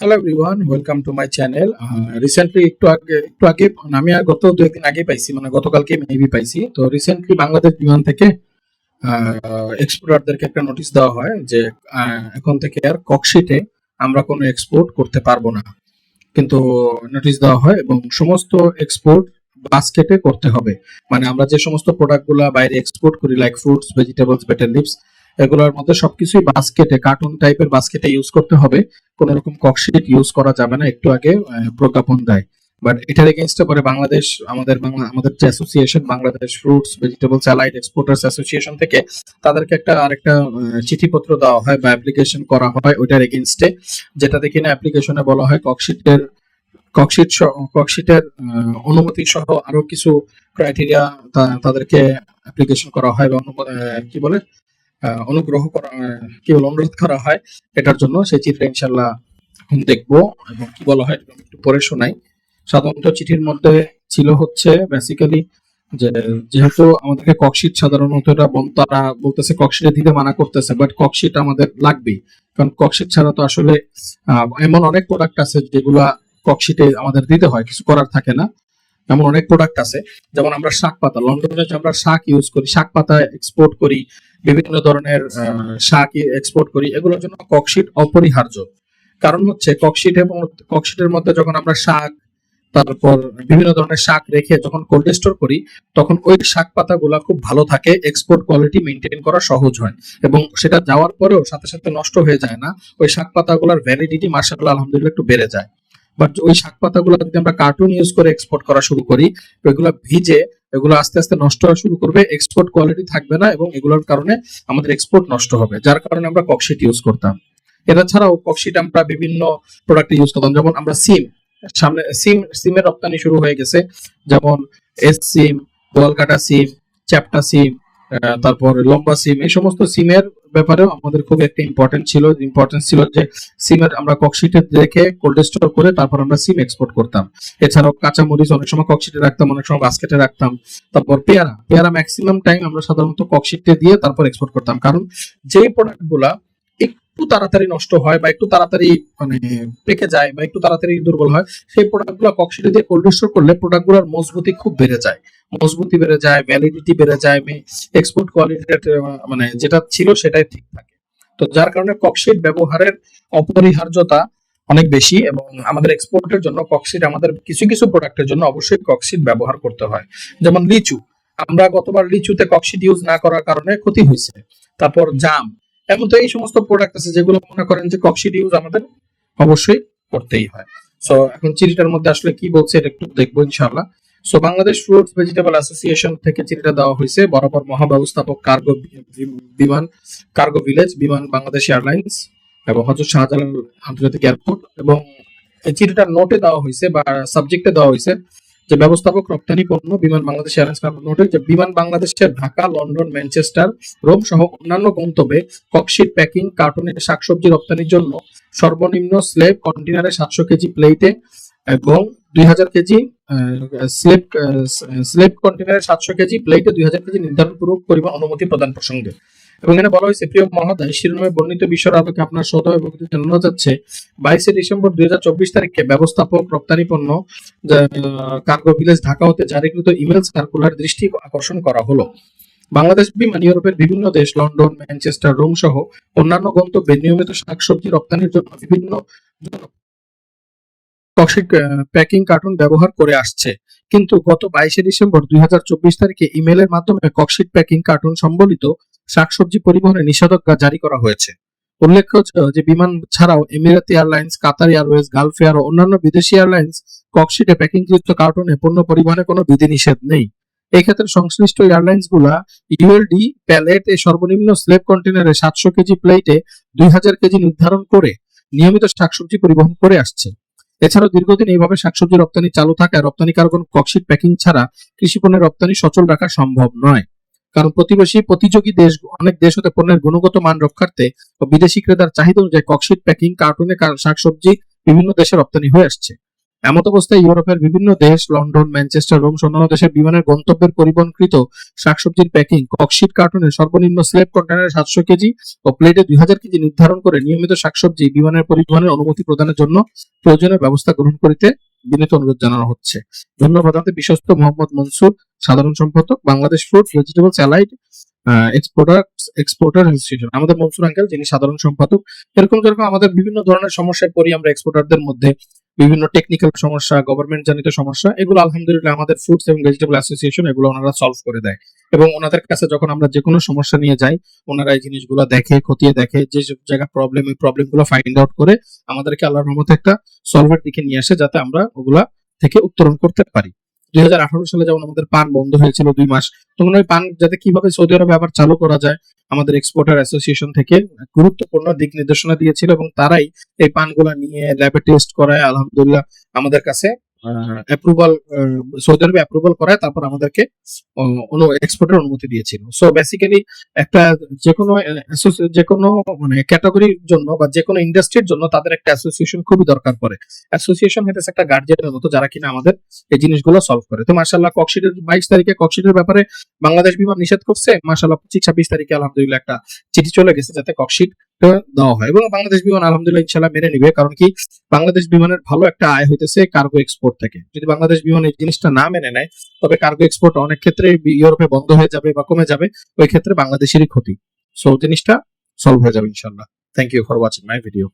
Hello everyone welcome to my channel recently একটু আগে একটু আগে, আমি আর গত দু একদিন আগে পাইছি মানে গতকালকে মেবি পাইছি। তো রিসেন্টলি বাংলাদেশ বিমান থেকে এক্সপোর্টারদেরকে একটা নোটিশ দেওয়া হয় যে এখন থেকে আর ককশিটে আমরা কোনো এক্সপোর্ট করতে পারব না। কিন্তু নোটিশ দেওয়া হয় এবং সমস্ত এক্সপোর্ট বাস্কেটে করতে হবে। মানে আমরা যে সমস্ত প্রোডাক্টগুলো বাইরে এক্সপোর্ট করি like fruits vegetables betel leaves এগুলোর মধ্যে সবকিছুই বাস্কেটে কার্টুন টাইপের বাস্কেটে ইউজ করতে হবে। কোন রকম ককশিট ইউজ করা যাবে না, একটু আগে প্রজ্ঞাপন দেয়। বাট এটার এগেনস্টে পরে বাংলাদেশ, আমাদের বাংলা, আমাদের যে association Bangladesh fruits vegetables allied exporters association থেকে তাদেরকে একটা, আরেকটা চিঠিপত্র দেওয়া হয় বা অ্যাপ্লিকেশন করা হয় ওইটার এগেনস্টে যেটা যেটাতে কিনা অ্যাপ্লিকেশনে বলা হয় ককশিটের ককশিট ককশিটের অনুমতি সহ আরও কিছু ক্রাইটেরিয়া তাদেরকে অ্যাপ্লিকেশন করা হয় বা কি বলে? অনুগ্রহ করা কি বলে অনুরোধ করা হয়, এটার জন্য সেই চিঠিটা ইনশাল্লাহ দেখব এবং কি বলা হয় একটু পরে শোনাই। সাধারণত চিঠির মধ্যে ছিল হচ্ছে বেসিক্যালি যে যেহেতু আমাদেরকে ককশিট সাধারণত এটা তারা বলতেছে ককশিটে দিতে মানা করতেছে বাট ককশিট আমাদের লাগবেই। কারণ ককশিট ছাড়া তো আসলে এমন অনেক প্রোডাক্ট আছে যেগুলা ককশিটে আমাদের দিতে হয়, কিছু করার থাকে না। এমন অনেক প্রোডাক্ট আছে, যেমন আমরা শাক পাতা লন্ডনে আমরা শাক ইউজ করি, শাক পাতা এক্সপোর্ট করি, বিভিন্ন ধরনের শাক এক্সপোর্ট করি, এগুলোর জন্য ককশিট অপরিহার্য। কারণ হচ্ছে ককশিট এবং ককশিটের মধ্যে যখন আমরা শাক, তারপর বিভিন্ন ধরনের শাক রেখে যখন কোল্ড স্টোর করি, তখন ওই শাক পাতাগুলা খুব ভালো থাকে এক্সপোর্ট কোয়ালিটি মেনটেন করা সহজ হয়। এবং সেটা যাওয়ার পরেও সাথে সাথে নষ্ট হয়ে যায় না, ওই শাক পাতাগুলোর ভ্যালিডিটি মার্শাল আলহামদুলিল্লাহ একটু বেড়ে যায়। বাট ওই শাক পাতাগুলো যদি আমরা কার্টুন ইউজ করে এক্সপোর্ট করা শুরু করি, এগুলো ভিজে, এগুলো আস্তে আস্তে নষ্ট হওয়া শুরু করবে এক্সপোর্ট কোয়ালিটি থাকবে না এবং এগুলোর কারণে আমাদের এক্সপোর্ট নষ্ট হবে, যার কারণে আমরা ককশিট ইউজ করতাম। এটা ছাড়াও ককশিট আমরা বিভিন্ন প্রোডাক্ট ইউজ করতাম, যেমন আমরা সিম, সামনে সিম, সিমের রপ্তানি শুরু হয়ে গেছে, যেমন এস সিম গোয়ালকাটা সিম চ্যাপটা সিম তারপর লম্বা সিম এই সমস্ত সিমের ব্যাপারেও আমাদের খুব একটা ইম্পর্টেন্ট ছিল। ইম্পর্টেন্স ছিল যে সিমের আমরা ককশিটে রেখে কোল্ড স্টোর করে তারপর আমরা সিম এক্সপোর্ট করতাম। এছাড়াও কাঁচামরিচ অনেক সময় ককশিটে রাখতাম অনেক সময় বাস্কেটে রাখতাম। তারপর পেয়ারা পেয়ারা ম্যাক্সিমাম টাইম আমরা সাধারণত ককশিটে দিয়ে তারপর এক্সপোর্ট করতাম। কারণ যে প্রোডাক্টগুলা একটু তাড়াতাড়ি নষ্ট হয় বা একটু তাড়াতাড়ি মানে পেকে যায় বা একটু তাড়াতাড়ি দুর্বল হয়, সেই প্রোডাক্টগুলো ককশিটে দিয়ে কোল্ড স্টোর করলে প্রোডাক্টগুলোর মজবুতি খুব বেড়ে যায়। মজবুতি বেড়ে যায় ভ্যালিডিটি বেড়ে যায় এক্সপোর্ট কোয়ালিটি মানে যেটা ছিল সেটাই ঠিক থাকে। তো যার কারণে ককশিট ব্যবহারের অপরিহার্যতা অনেক বেশি এবং আমাদের এক্সপোর্টের জন্য ককশিট আমাদের কিছু কিছু প্রোডাক্টের জন্য অবশ্যই ককশিট ব্যবহার করতে হয়। যেমন লিচু, আমরা গতবার লিচুতে ককশিট ইউজ না করার কারণে ক্ষতি হয়েছে। তারপর জাম এমন তো এই সমস্ত প্রোডাক্ট আছে যেগুলো মনে করেন যে ককশিট ইউজ আমাদের অবশ্যই করতেই হয়। সো এখন চিঠিটার মধ্যে আসলে কি বলছে এটা একটু দেখব ইনশাআল্লাহ। So Bangladesh fruits vegetable association থেকে চিঠিটা দেওয়া হয়েছে বরাবর মহাব্যবস্থাপক cargo Biman, cargo village Biman Bangladesh airlines এবং হজরত শাহজালাল আন্তর্জাতিক এয়ারপোর্ট এবং এই চিঠিটার নোটে দেওয়া হয়েছে বা সাবজেক্টে দেওয়া হয়েছে। যে ব্যবস্থাপক রপ্তানি পণ্য, বিমান বাংলাদেশ এয়ারলাইন্স যে বিমান বাংলাদেশের ঢাকা, লন্ডন, ম্যানচেস্টার, রোম সহ অন্যান্য গন্তব্যে ককশিট প্যাকিং কার্টুনের শাকসবজি রপ্তানির জন্য সর্বনিম্ন স্লেব কন্টেনারে সাতশো কেজি প্লেটে এবং দুই হাজার কেজি স্লেব স্লেব কন্টেনারে সাতশো কেজি প্লেটে দুই হাজার কেজি নির্ধারণপূর্বক পরিমাণ অনুমতি প্রদান প্রসঙ্গে। এবং এখানে বলা হয়েছে, প্রিয় মহোদয়, শিরোনামে বর্ণিত বিষয়ের আপনার জানানো যাচ্ছে। বাইশে ডিসেম্বর দুই হাজার চব্বিশ তারিখে ব্যবস্থাপক রপ্তানি পণ্য কার্গো ভিলেজ ঢাকা হতে জারিকৃত ইমেল সার্কুলার দৃষ্টি আকর্ষণ করা হলো। বাংলাদেশ বিমান, ইউরোপের বিভিন্ন দেশ, লন্ডন, ম্যানচেস্টার, রোম সহ অন্যান্য গন্তব্যে নিয়মিত শাকসবজি রপ্তানির জন্য বিভিন্ন টক্সিক প্যাকিং কার্টুন ব্যবহার করে আসছে। কিন্তু গত বাইশে ডিসেম্বর দুই তারিখে ইমেলের মাধ্যমে ককশিট প্যাকিং কার্টুন সম্বলিত শাকসবজি পরিবহনে নিষেধাজ্ঞা জারি করা হয়েছে। উল্লেখ্য যে বিমান ছাড়াও Emirati airlines, Qatar airways, Gulf air ও অন্যান্য বিদেশি এয়ারলাইন্স ককশিটে প্যাকিংযুক্ত কার্টুনে পণ্য পরিবহনে কোনো বিধিনিষেধ নেই। এই ক্ষেত্রে সংশ্লিষ্ট এয়ারলাইন্সগুলা ইউএলডি প্যালেট এ সর্বনিম্ন স্লেব কন্টেনারে সাতশো কেজি প্লেটে দুই হাজার কেজি নির্ধারণ করে নিয়মিত শাকসবজি পরিবহন করে আসছে। এছাড়াও দীর্ঘদিন এইভাবে শাকসবজি রপ্তানি চালু থাকায় রপ্তানি কারণ ককশিট প্যাকিং ছাড়া কৃষি পণ্যের রপ্তানি সচল রাখা সম্ভব নয়। কারণ প্রতিবেশী, প্রতিযোগী দেশ, অনেক দেশ হতে পণ্যের গুণগত মান রক্ষার্থে ও বিদেশি ক্রেতার চাহিদা অনুযায়ী ককশিট প্যাকিং, কার্টুনে শাকসবজি বিভিন্ন দেশে রপ্তানি হয়ে আসছে। এমত অবস্থায় ইউরোপের বিভিন্ন দেশ, লন্ডন, ম্যানচেস্টার এবং অন্যান্য দেশের বিমানের গন্তব্যের পরিবহনকৃত শাকসবজির প্যাকিং, ককশিট কার্টুনে সর্বনিম্ন স্লেব কন্টেনারে সাতশো কেজি ও প্লেটে দুই হাজার কেজি নির্ধারণ করে নিয়মিত শাকসবজি বিমানের পরিবহনের অনুমতি প্রদানের জন্য প্রয়োজনীয় ব্যবস্থা গ্রহণ করিতে বিনীত অনুরোধ জানানো হচ্ছে। ধন্যবাদ বিশ্বস্ত মোহাম্মদ মনসুর, সাধারণ সম্পাদক, Bangladesh fruit, vegetables, allied exporter exporter আমাদের মনসুর আঙ্কেল, যিনি সাধারণ সম্পাদক, এরকম যেরকম আমাদের বিভিন্ন ধরনের সমস্যায় পড়ি আমরা এক্সপোর্টারদের মধ্যে বিভিন্ন টেকনিক্যাল সমস্যা গভর্নমেন্ট জনিত সমস্যা, এগুলো আলহামদুলিল্লাহ আমাদের ফুডস এবং ভেজিটেবল অ্যাসোসিয়েশন এগুলো ওনারা সলভ করে দেয়। এবং ওনাদের কাছে যখন আমরা যে কোনো সমস্যা নিয়ে যাই, ওনারা এই জিনিসগুলো দেখে, খতিয়ে দেখে, যে জায়গা প্রবলেম ওই প্রবলেমগুলো ফাইন্ড আউট করে আমাদেরকে আল্লাহর রহমতে একটা সলভের দিকে নিয়ে আসে যাতে আমরা ওগুলা থেকে উত্তরণ করতে পারি। দুই হাজার আঠারো সালে যেমন আমাদের পান বন্ধ হয়েছিল দুই মাস, তখন ওই পান যাতে কীভাবে সৌদি আরবে আবার চালু করা যায়, আমাদের এক্সপোর্টার অ্যাসোসিয়েশন থেকে গুরুত্বপূর্ণ দিক নির্দেশনা দিয়েছিল এবং তারাই এই পানগুলা নিয়ে ল্যাবে টেস্ট করায়, আলহামদুলিল্লাহ, আমাদের কাছে অ্যাপ্রুভাল সৌদি আরবে অ্যাপ্রুভাল করায়, তারপর আমাদেরকে এক্সপোর্টের অনুমতি দিয়েছিল। সো বেসিক্যালি একটা যে কোনো যে কোনো মানে ক্যাটাগরির জন্য বা যে কোনো ইন্ডাস্ট্রির জন্য তাদের একটা অ্যাসোসিয়েশন খুবই দরকার পড়ে। অ্যাসোসিয়েশন হইতেছে একটা গার্জিয়ানের মতো যারা কিনা আমাদের এই জিনিসগুলো সলভ করে। তো মার্শাল্লাহ ককশিটের বাইশ তারিখে ককশিটের ব্যাপারে বাংলাদেশ বিমান নিষেধ করছে। মার্শাল্লাহ পঁচিশ ছাব্বিশ তারিখে আলহামদুলিল্লাহ একটা চিঠি চলে গেছে যাতে ককশিট দেওয়া হয়। এবং বাংলাদেশ বিমান আলহামদুলিল্লাহ ইনশাল্লাহ মেনে নিবে। কারণ কি? বাংলাদেশ বিমানের ভালো একটা আয় হইতেছে কার্গো এক্সপোর্ট থেকে। যদি বাংলাদেশ বিমান এই জিনিসটা না মেনে নেয়, তবে কার্গো এক্সপোর্ট অনেক ক্ষেত্রে ইউরোপে বন্ধ হয়ে যাবে বা কমে যাবে। ওই ক্ষেত্রে বাংলাদেশেরই ক্ষতি। সো জিনিসটা সলভ হয়ে যাবে ইনশাল্লাহ thank you for watching my video